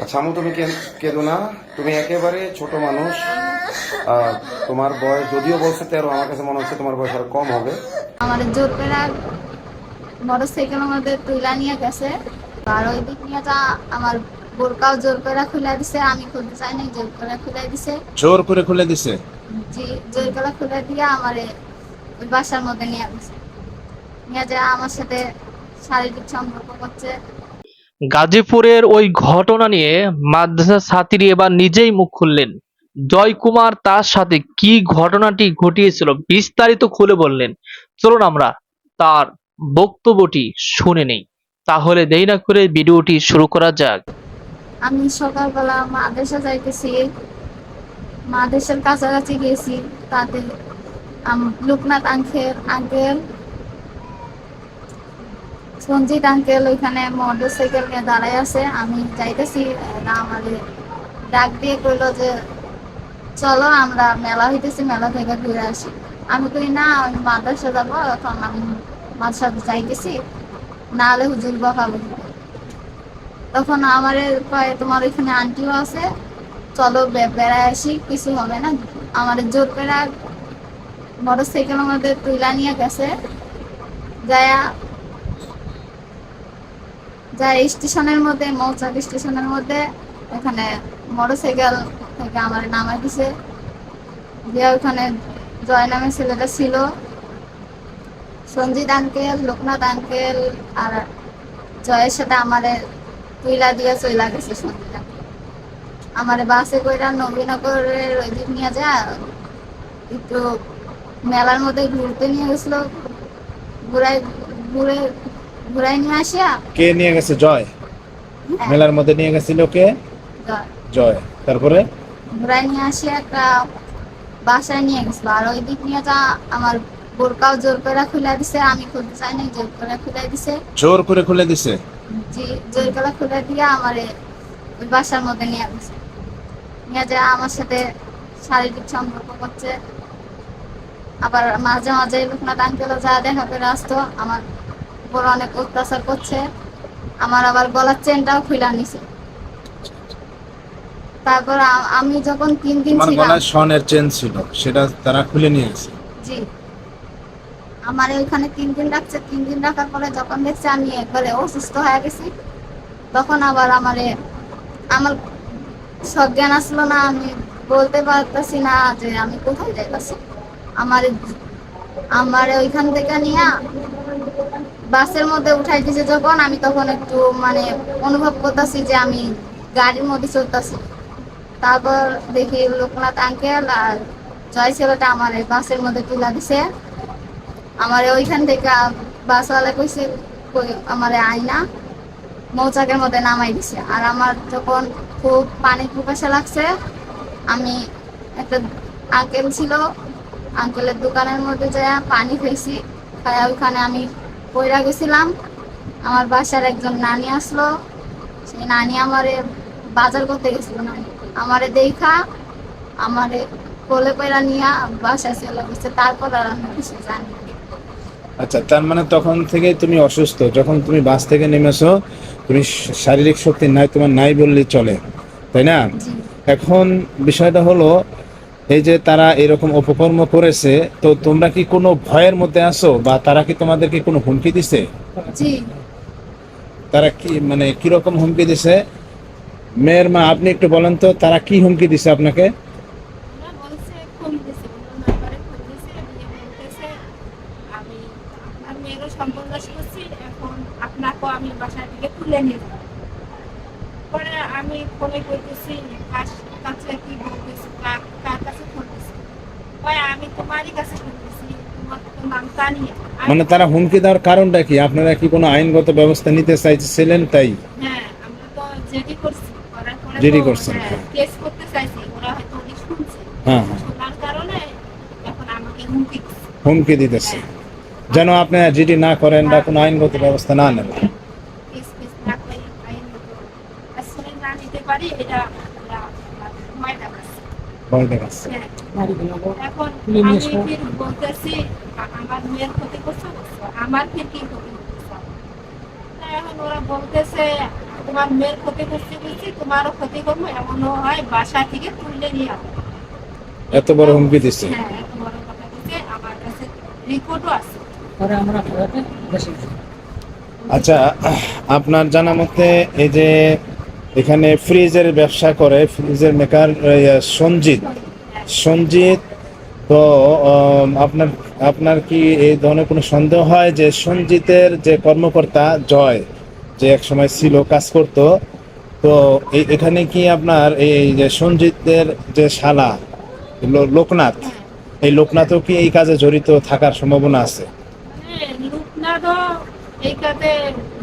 আচ্ছা তুমি কে- কেঁদো না। তুমি একেবারে ছোট মানুষ। তোমার বয়স যদিও বলছে তেরো আমার কাছে মনে হচ্ছে তোমার বয়স আরও কম হবে। আমাদের জোর করে মোটর সাইকেলের মধ্যে তুইলা নিয়ে গেছে। আর ওই দিক নিয়ে যা আমার বোরকাও জোর করে খুলে দিছে আমি খুলতে চাই নাই জোর করে খুলে দিছে। জোর করে খুলে দিছে? জি জোর করে খুলে দিয়ে আমার ওই বাসার মধ্যে নিয়ে গেছে। নিয়ে যা আমার সাথে শারীরিক সম্পর্ক করছে। গাজীপুরের ওই ঘটনা নিয়ে মাদ্রাসা ছাত্রী এবার নিজেই মুখ খুললেন। জয় কুমার তার সাথে কি ঘটনাটি ঘটিয়েছিল বিস্তারিত খুলে বললেন। চলুন আমরা তার বক্তব্যটি শুনে নেই। তাহলে দেরি না করে ভিডিওটি শুরু করা যাক। আমি সকালবেলা মাদেশে যাইতেছি। মাদেশের কাছাকাছি গেছি তাতে Loknath uncle uncle Sanjit uncle ওইখানে মোটর সাইকেল নিয়ে দাঁড়ায় আছে। আমি যাইতেছি না আমাদের ডাক দিয়ে কইলো যে, চলো আমরা মেলা হইতেছি, মেলা থেকে ঘুরে আসি। আমি কই, না, আমি মাদ্রাসা যাব, এখন আমি মাদ্রাসা যাইতেছি না হলে হুজুর বকাবো। তখন আমার কয়, তোমার ওইখানে আন্টিও আছে, চলো বেড়ায় আসি, কিছু হবে না। আমার জোর করে মোটর সাইকেলের মধ্যে তুলা নিয়ে গেছে, যায়া যায় স্টেশনের মধ্যে, মৌচাক স্টেশনের মধ্যে, এখানে মোটর সাইকেল থেকে আমার নামাই দিছে। দিয়ে ওখানে জয় নামের ছেলেটা ছিল। সঞ্জিত আঙ্কেল লোকনাথ আঙ্কেল আর জয়ের সাথে আমাদের তুইলা দিয়ে চইলা গেছে সন্ধ্যা আমার বাসে কইরা নবীনগরের ওই দিক নিয়ে যা, একটু মেলার মধ্যে ঘুরতে নিয়ে গেছিল। ঘুরাই ঘুরে ঘুরাই নিয়ে আসিয়া কে নিয়ে গেছে? জয়। হ্যাঁ, মেলার মধ্যে নিয়ে গেছিল কে? জয়। তারপরে? ঘুরাই নিয়ে আসিয়া একটা বাসায় নিয়ে গেছিল আর ওই দিক নিয়ে যা আমার বোরকাও জোর করে খুলে দিছে। আমি খুলতে চাই নাই জোর করে খুলে দিছে। জোর করে খুলে দিছে? জি জোর করে খুলে দিয়ে আমার ওই বাসার মধ্যে নিয়ে গেছে। নিয়ে যা আমার সাথে শারীরিক সম্পর্ক করছে। আবার মাঝে মাঝে লোকনাথ আঙ্কেলও যা দেখা করে আসতো আমার উপর অনেক অত্যাচার করছে। আমার আবার গলার চেনটাও খুলে নিছে। তারপর আমি যখন তিন দিন ছিলাম গলায় স্বর্ণের চেন ছিল সেটা তারা খুলে নিয়ে গেছে জি। আমার ওইখানে তিন দিন রাখছে। তিন দিন রাখার পরে যখন দেখছি আমি একবারে অসুস্থ হয়ে গেছি তখন আবার আমারে আমার সজ্ঞান আসলো না আমি বলতে পারতেছি না যে আমি কোথায় যাইতেছি। আমার আমার ওইখান থেকে নিয়ে বাসের মধ্যে উঠাই দিছে যখন, আমি তখন একটু মানে অনুভব করতেছি যে আমি গাড়ির মধ্যে চলতেছি। তারপর দেখি লোকনাথ আঙ্কেল আর জয় ছেলেটা আমার বাসের মধ্যে তুলা দিছে। আমার ওইখান থেকে বাসওয়ালা কইছে, কই- আমারে আয়না মৌচাকের মধ্যে নামাই দিছে। আর আমার যখন খুব পানি পিপাসা লাগছে, আমি একটা আঙ্কেল ছিল, আঙ্কেলের দোকানের মধ্যে যায় পানি খেয়েছি খায়া ওইখানে আমি পইরা গেছিলাম। আমার বাসার একজন নানি আসলো। সেই নানি আমারে বাজার করতে গেছিল নানি আমারে দেখা আমারে কোলে পয়রা নিয়ে বাসায় চলে গেছে। তারপর আর আমি কিছু জানি আচ্ছা তার মানে তখন থেকে তুমি অসুস্থ। যখন তুমি বাস থেকে নেমেছো তুমি শারীরিক শক্তি নাই তোমার নাই বললেই চলে। তাই না? এখন বিষয়টা হলো এই যে তারা এরকম অপকর্ম করেছে তো তোমরা কি কোনো ভয়ের মধ্যে আছো বা তারা কি তোমাদেরকে কোনো হুমকি দিছে? জি। তারা কি মানে কীরকম হুমকি দিছে? মেয়ের মা আপনি একটু বলেন তো তারা কি হুমকি দিছে আপনাকে? আমি বাসার দিকে তুলে নিয়ে পরে আমি ফোনে করতেছি কার কাছে কি বলতেছি কার কার কাছে ফোন দিছি কয় আমি তোমারই কাছে ফোন দিছি তোমার তো নামটা নিয়ে আমি- মানে তারা হুমকি দেওয়ার কারণটা কি? আপনারা কি কোনো আইনগত ব্যবস্থা নিতে চাইছিলেন? তাই? হ্যাঁ তো, করছেন, হ্যাঁ, হ্যাঁ। হ্যাঁ হুমকি দিতেছে। যেন আপনি জিডি না করেন বা কোনো আইনগত ব্যবস্থা না নেন। ভয় দেখাচ্ছে। এখন আমি বলতেছি আমার মেয়ের ক্ষতি করছ করছ। আমার ফির কি ক্ষতি করছ। এখন ওরা বলতেছে তোমার মেয়ের ক্ষতি করছি বুঝছি তোমারও ক্ষতি করব এমনও হয় বাসা থেকে তুলে নিয়ে আসব এত বড় হুমকি দিচ্ছে। হ্যাঁ এত বড় কথা বলছে আমার কাছে রিপোর্টও আছে। আচ্ছা আপনার জানা মতে এই যে এখানে ফ্রিজের ব্যবসা করে ফ্রিজের মেকার সঞ্জিত। সঞ্জিত তো আপনার আপনার কি এই ধরনের কোনো সন্দেহ হয় যে সঞ্জিতের যে কর্মকর্তা জয় যে এক সময় ছিল কাজ করত? তো এই- এখানে কি আপনার এই যে সঞ্জিতের যে শালা লোকনাথ এই লোকনাথও কি এই কাজে জড়িত থাকার সম্ভাবনা আছে? মানে লোকনাথও এই কাজে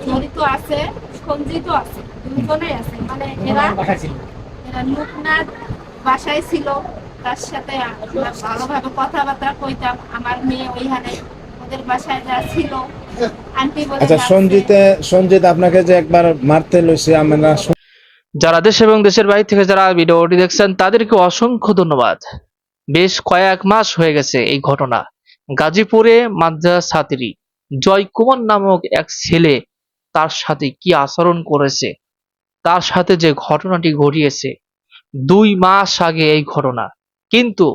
জড়িত আছে সঞ্জিত আছে দুজনেই আছে। মানে এরা এরা লোকনাথ বাসায় ছিল। তার সাথে ভালোভাবে কথাবার্তা কইতাম। আমার মেয়ে ওইখানে ওদের বাসায় যা ছিল আচ্ছা। সঞ্জিতে সঞ্জিত আপনাকে যে একবার মারতে লইছে আমরা যারা দেশ এবং দেশের বাইরে থেকে যারা ভিডিওটি দেখছেন তাদেরকে অসংখ্য ধন্যবাদ। বেশ কয়েক মাস হয়ে গেছে এই ঘটনা। গাজীপুরে মাদ্রাসা ছাত্রী জয় কুমার নামক এক ছেলে তার সাথে কি আচরণ করেছে তার সাথে যে ঘটনাটি ঘটিয়েছে দুই মাস আগে এই ঘটনা। কিন্তু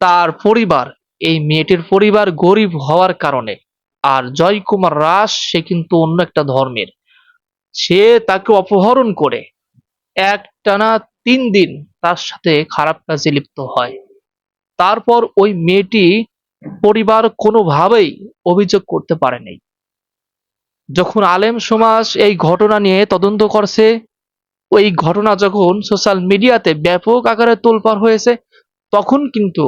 তার পরিবার, এই মেয়েটির পরিবার গরিব হওয়ার কারণে, আর জয় কুমার রাস সে কিন্তু অন্য একটা ধর্মের। সে তাকে অপহরণ করে একটানা তিন দিন তার সাথে খারাপ কাজে লিপ্ত হয়। তারপর ওই মেয়েটি পরিবার কোনোভাবেই অভিযোগ করতে পারেনি। যখন আলেম সমাজ এই ঘটনা নিয়ে তদন্ত করছে ওই ঘটনা যখন সোশ্যাল মিডিয়াতে ব্যাপক আকারে তোলপাড় হয়েছে, তখন কিন্তু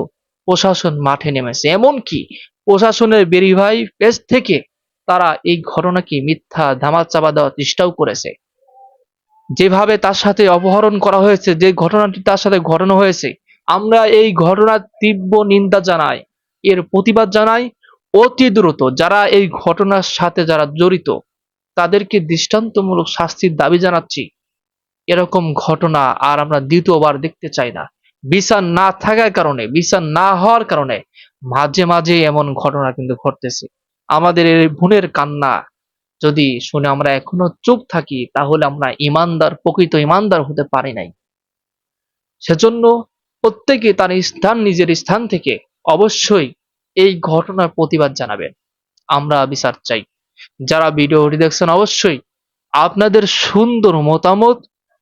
প্রশাসন মাঠে নেমেছে। এমনকি প্রশাসনের বেরিভাই পেজ থেকে তারা এই ঘটনাকে মিথ্যা ধামাচাপা দেওয়ার চেষ্টাও করেছে। যেভাবে তার সাথে অপহরণ করা হয়েছে, যে ঘটনাটি তার সাথে ঘটানো হয়েছে, আমরা এই ঘটনার তীব্র নিন্দা জানাই, এর প্রতিবাদ জানাই। অতি দ্রুত যারা এই ঘটনার সাথে যারা জড়িত, তাদেরকে দৃষ্টান্তমূলক শাস্তির দাবি জানাচ্ছি। এরকম ঘটনা আর আমরা দ্বিতীয়বার দেখতে চাই না। বিচার না থাকার কারণে, বিচার না হওয়ার কারণে মাঝে মাঝে এমন ঘটনা কিন্তু ঘটতেছে। আমাদের এই বোনের কান্না যদি শুনে আমরা এখনও চুপ থাকি, তাহলে আমরা ইমানদার, প্রকৃত ইমানদার হতে পারি নাই। সেজন্য প্রত্যেকে তার স্থান, নিজের স্থান থেকে অবশ্যই এই ঘটনার প্রতিবাদ জানাবেন। আমরা বিচার চাই। যারা ভিডিওটি দেখছেন, অবশ্যই আপনাদের সুন্দর মতামত